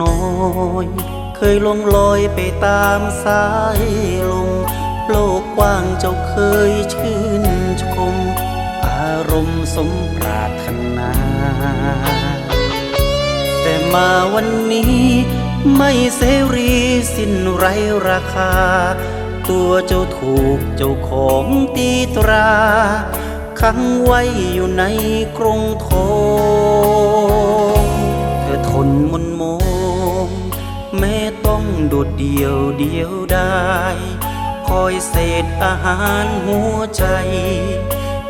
เป็นนกน้อย เคยลงลอยไปตามสายลมโลกกว้างเจ้าเคยชื่นชม อารมณ์สมปรารถนา แต่มาวันนี้ไม่เสรีสิ้นไรราคา ตัวเจ้าถูกเจ้าของตีตราขังไว้อยู่ในกรงทองเธอทนมนโมง แม้ต้องโดดเดียวเดียวได้คอยเศษอาหารหัวใจ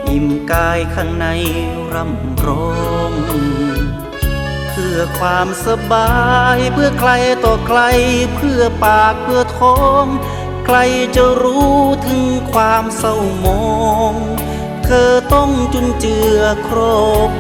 อิ่มกายข้างในร่ำร้องเพื่อความสบายเพื่อใครต่อใครเพื่อปากเพื่อท้อง ใครจะรู้ถึงความเศร้ามอง เธอต้องจุนเจือครอบ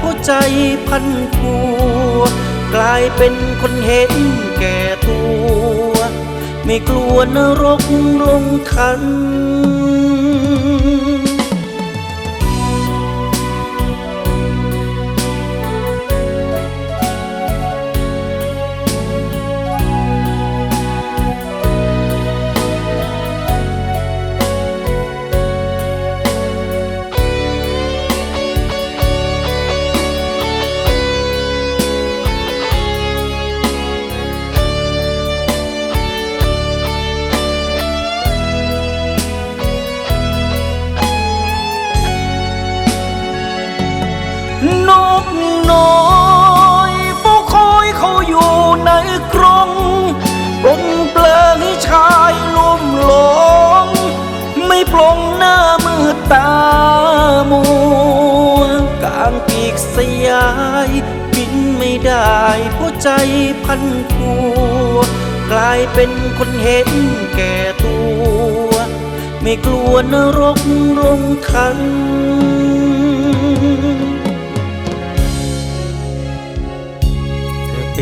ผู้ใจพันผัว กลายเป็นคนเห็นแก่ตัว ไม่กลัวนรกลงคัน นกน้อยผู้คอยเขาอยู่ในกรงปลนเปลืองให้ชายลุ่มหลง ไม่ปลงหน้ามือตามัวกางปีกสยายบินไม่ได้เพราะใจพันผัวกลายเป็นคนเห็นแก่ตัว ไม่กลัวนรกลงทัน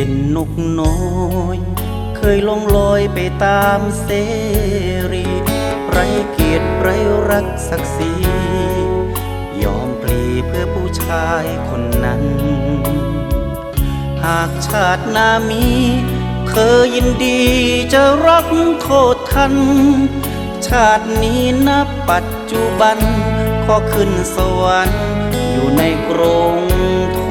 เป็นนกน้อย เคยลงลอยไปตามเสรี ไรเกียรติไรรักศักดิ์ศรียอมปลีเพื่อผู้ชายคนนั้น หากชาตินามีเธอยินดีจะรับโทษทัน ชาตินี้นับปัจจุบัน ขอขึ้นสวรรค์อยู่ในกรงท